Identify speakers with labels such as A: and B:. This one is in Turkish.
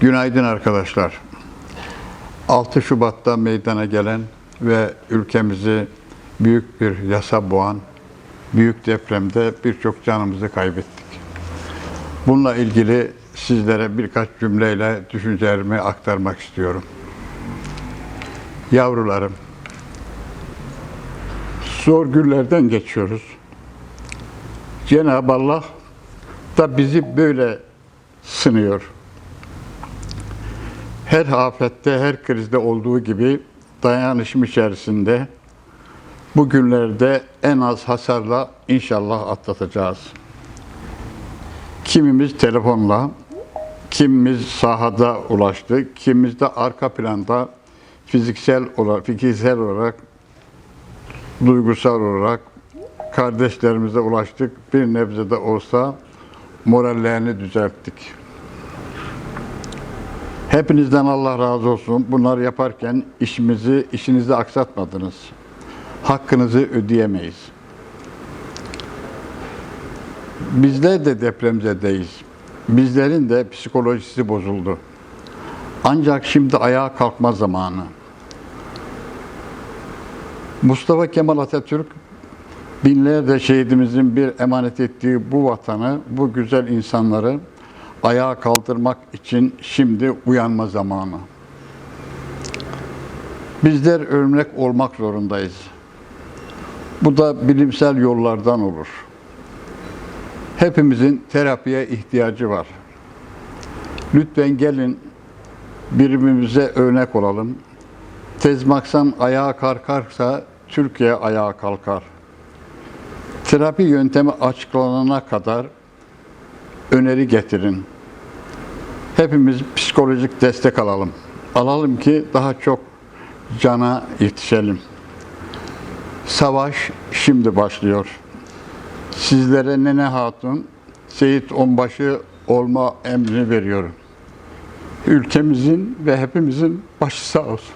A: Günaydın arkadaşlar. 6 Şubat'ta meydana gelen ve ülkemizi büyük bir yasa boğan büyük depremde birçok canımızı kaybettik. Bununla ilgili sizlere birkaç cümleyle düşüncelerimi aktarmak istiyorum. Yavrularım, zor günlerden geçiyoruz. Cenab-ı Allah da bizi böyle sınıyor her afette, her krizde olduğu gibi dayanışım içerisinde bu günlerde en az hasarla inşallah atlatacağız. Kimimiz telefonla, kimimiz sahada ulaştı, kimimiz de arka planda fiziksel olarak, fikirsel olarak, duygusal olarak kardeşlerimize ulaştık. Bir nebze de olsa morallerini düzelttik. Hepinizden Allah razı olsun. Bunları yaparken işimizi, işinizi aksatmadınız. Hakkınızı ödeyemeyiz. Bizler de depremzedeyiz. Bizlerin de psikolojisi bozuldu. Ancak şimdi ayağa kalkma zamanı. Mustafa Kemal Atatürk binlerce şehidimizin bir emanet ettiği bu vatanı, bu güzel insanları ayağa kaldırmak için şimdi uyanma zamanı. Bizler örnek olmak zorundayız. Bu da bilimsel yollardan olur. Hepimizin terapiye ihtiyacı var. Lütfen gelin birbirimize örnek olalım. Tezmaksan ayağa kalkarsa Türkiye ayağa kalkar. Terapi yöntemi açıklanana kadar öneri getirin. Hepimiz psikolojik destek alalım. Alalım ki daha çok cana yetişelim. Savaş şimdi başlıyor. Sizlere Nene Hatun, Seyit Onbaşı olma emrini veriyorum. Ülkemizin ve hepimizin başı sağ olsun.